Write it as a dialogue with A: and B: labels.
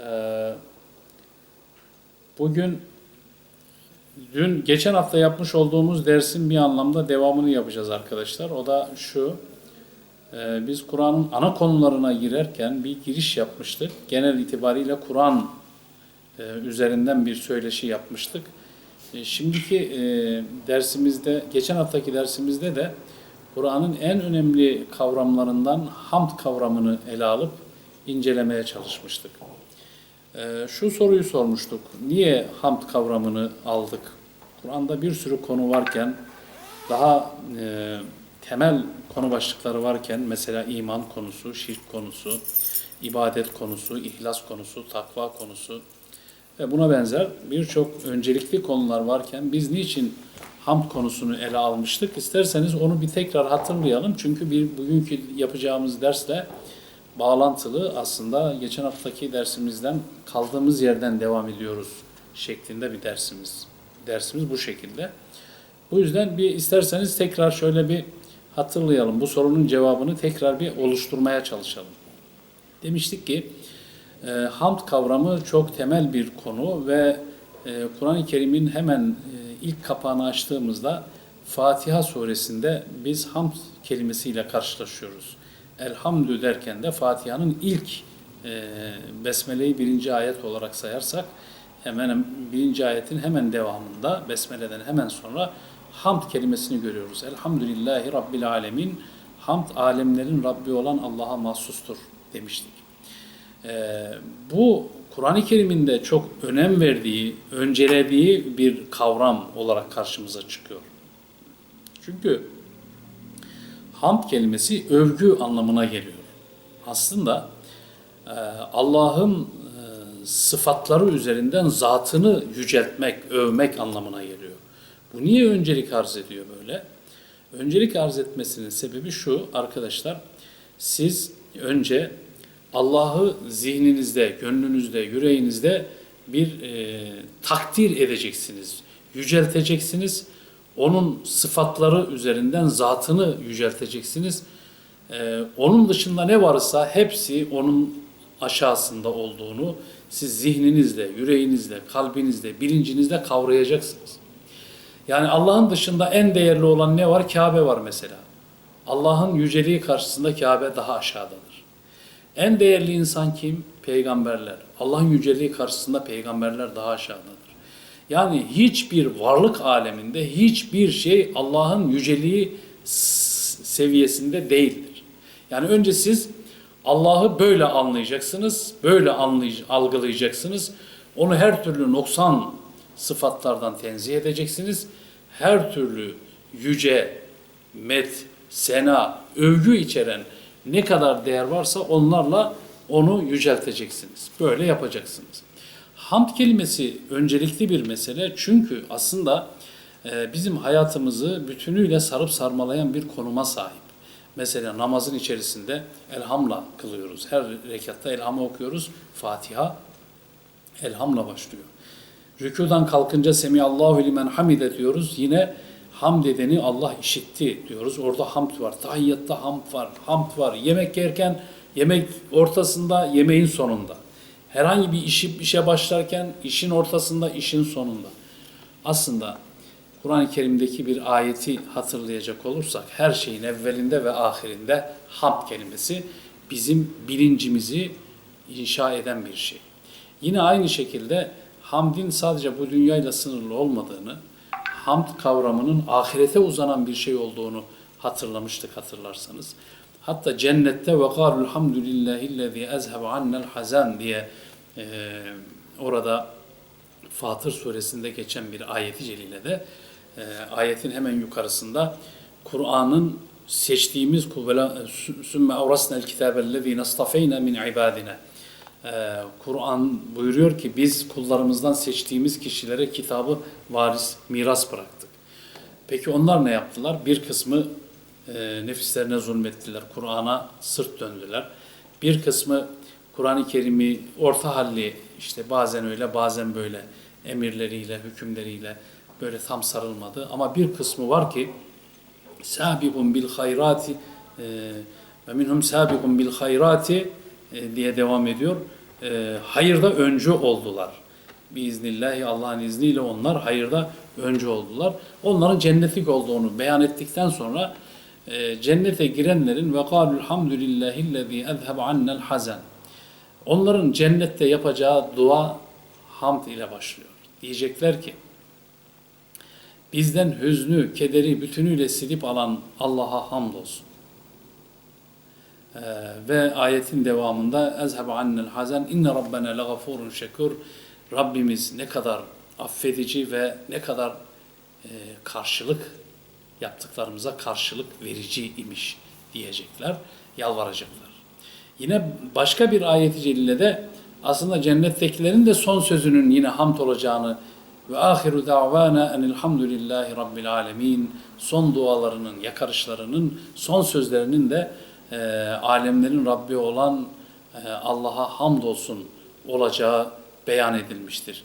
A: Ee, bugün dün geçen hafta yapmış olduğumuz dersin bir anlamda devamını yapacağız arkadaşlar. O da şu. Ee, biz Kur'an'ın ana konularına girerken bir giriş yapmıştık. Genel itibariyle Kur'an e, üzerinden bir söyleşi yapmıştık. E, şimdiki e, dersimizde, geçen haftaki dersimizde de Kur'an'ın en önemli kavramlarından hamd kavramını ele alıp incelemeye çalışmıştık. E, şu soruyu sormuştuk. Niye hamd kavramını aldık? Kur'an'da bir sürü konu varken, daha e, temel konu başlıkları varken, mesela iman konusu, şirk konusu, ibadet konusu, ihlas konusu, takva konusu, ve buna benzer birçok öncelikli konular varken biz niçin hamd konusunu ele almıştık? İsterseniz onu bir tekrar hatırlayalım. Çünkü bir bugünkü yapacağımız dersle bağlantılı aslında geçen haftaki dersimizden kaldığımız yerden devam ediyoruz şeklinde bir dersimiz. Dersimiz bu şekilde. Bu yüzden bir isterseniz tekrar şöyle bir hatırlayalım. Bu sorunun cevabını tekrar bir oluşturmaya çalışalım. Demiştik ki e, hamd kavramı çok temel bir konu ve e, Kur'an-ı Kerim'in hemen e, ilk kapağını açtığımızda Fatiha suresinde biz hamd kelimesiyle karşılaşıyoruz. Elhamdü derken de Fatiha'nın ilk e, Besmele'yi birinci ayet olarak sayarsak hemen birinci ayetin hemen devamında Besmele'den hemen sonra hamd kelimesini görüyoruz. Elhamdülillahi Rabbil Alemin hamd alemlerin Rabbi olan Allah'a mahsustur demiştik. Ee, bu Kur'an-ı Kerim'in çok önem verdiği, öncelediği bir kavram olarak karşımıza çıkıyor. Çünkü hamd kelimesi övgü anlamına geliyor. Aslında e, Allah'ın e, sıfatları üzerinden zatını yüceltmek, övmek anlamına geliyor. Bu niye öncelik arz ediyor böyle? Öncelik arz etmesinin sebebi şu arkadaşlar. Siz önce Allah'ı zihninizde, gönlünüzde, yüreğinizde bir e, takdir edeceksiniz, yücelteceksiniz. Onun sıfatları üzerinden zatını yücelteceksiniz. E, onun dışında ne varsa hepsi onun aşağısında olduğunu siz zihninizle, yüreğinizle, kalbinizle, bilincinizle kavrayacaksınız. Yani Allah'ın dışında en değerli olan ne var? Kabe var mesela. Allah'ın yüceliği karşısında Kabe daha aşağıdadır. En değerli insan kim? Peygamberler. Allah'ın yüceliği karşısında peygamberler daha aşağıdadır. Yani hiçbir varlık aleminde hiçbir şey Allah'ın yüceliği seviyesinde değildir. Yani önce siz Allah'ı böyle anlayacaksınız, böyle anlay- algılayacaksınız. Onu her türlü noksan sıfatlardan tenzih edeceksiniz. Her türlü yüce, met, sena, övgü içeren ne kadar değer varsa onlarla onu yücelteceksiniz. Böyle yapacaksınız. Hamd kelimesi öncelikli bir mesele çünkü aslında e, bizim hayatımızı bütünüyle sarıp sarmalayan bir konuma sahip. Mesela namazın içerisinde elhamla kılıyoruz. Her rekatta elhamı okuyoruz. Fatiha elhamla başlıyor. Rükudan kalkınca Semiyallahu limen hamide diyoruz. Yine hamd edeni Allah işitti diyoruz. Orada hamd var. Tahiyyatta hamd var. Hamd var. Yemek yerken yemek ortasında, yemeğin sonunda. Herhangi bir işi işe başlarken işin ortasında, işin sonunda. Aslında Kur'an-ı Kerim'deki bir ayeti hatırlayacak olursak her şeyin evvelinde ve ahirinde hamd kelimesi bizim bilincimizi inşa eden bir şey. Yine aynı şekilde hamdin sadece bu dünyayla sınırlı olmadığını, hamd kavramının ahirete uzanan bir şey olduğunu hatırlamıştık hatırlarsanız. Hatta cennette ve kâlul hamdülillahillezî ezhebe annel hazan diye e, orada Fatır suresinde geçen bir ayeti celilede e, ayetin hemen yukarısında Kur'an'ın seçtiğimiz kuvvela sümme avrasnel kitabellezî nastafeyne min ibadine Kur'an buyuruyor ki biz kullarımızdan seçtiğimiz kişilere kitabı varis, miras bıraktık. Peki onlar ne yaptılar? Bir kısmı e, nefislerine zulmettiler, Kur'an'a sırt döndüler. Bir kısmı Kur'an-ı Kerim'i orta halli işte bazen öyle bazen böyle emirleriyle, hükümleriyle böyle tam sarılmadı. Ama bir kısmı var ki sabihun bil hayrati e, ve minhum sabihun bil hayrati e, diye devam ediyor. e, hayırda öncü oldular. Biiznillahı Allah'ın izniyle onlar hayırda öncü oldular. Onların cennetlik olduğunu beyan ettikten sonra cennete girenlerin ve kâlul hamdülillahillezî ezheb annel hazen. Onların cennette yapacağı dua hamd ile başlıyor. Diyecekler ki bizden hüznü, kederi bütünüyle silip alan Allah'a hamdolsun. Ee, ve ayetin devamında ezhebe annel hazen inne rabbena legafurun şekur Rabbimiz ne kadar affedici ve ne kadar e, karşılık yaptıklarımıza karşılık verici imiş diyecekler, yalvaracaklar. Yine başka bir ayet-i celilede aslında cennettekilerin de son sözünün yine hamd olacağını ve ahiru davana enilhamdülillahi rabbil alemin son dualarının, yakarışlarının, son sözlerinin de e, alemlerin Rabbi olan e, Allah'a hamdolsun olacağı beyan edilmiştir.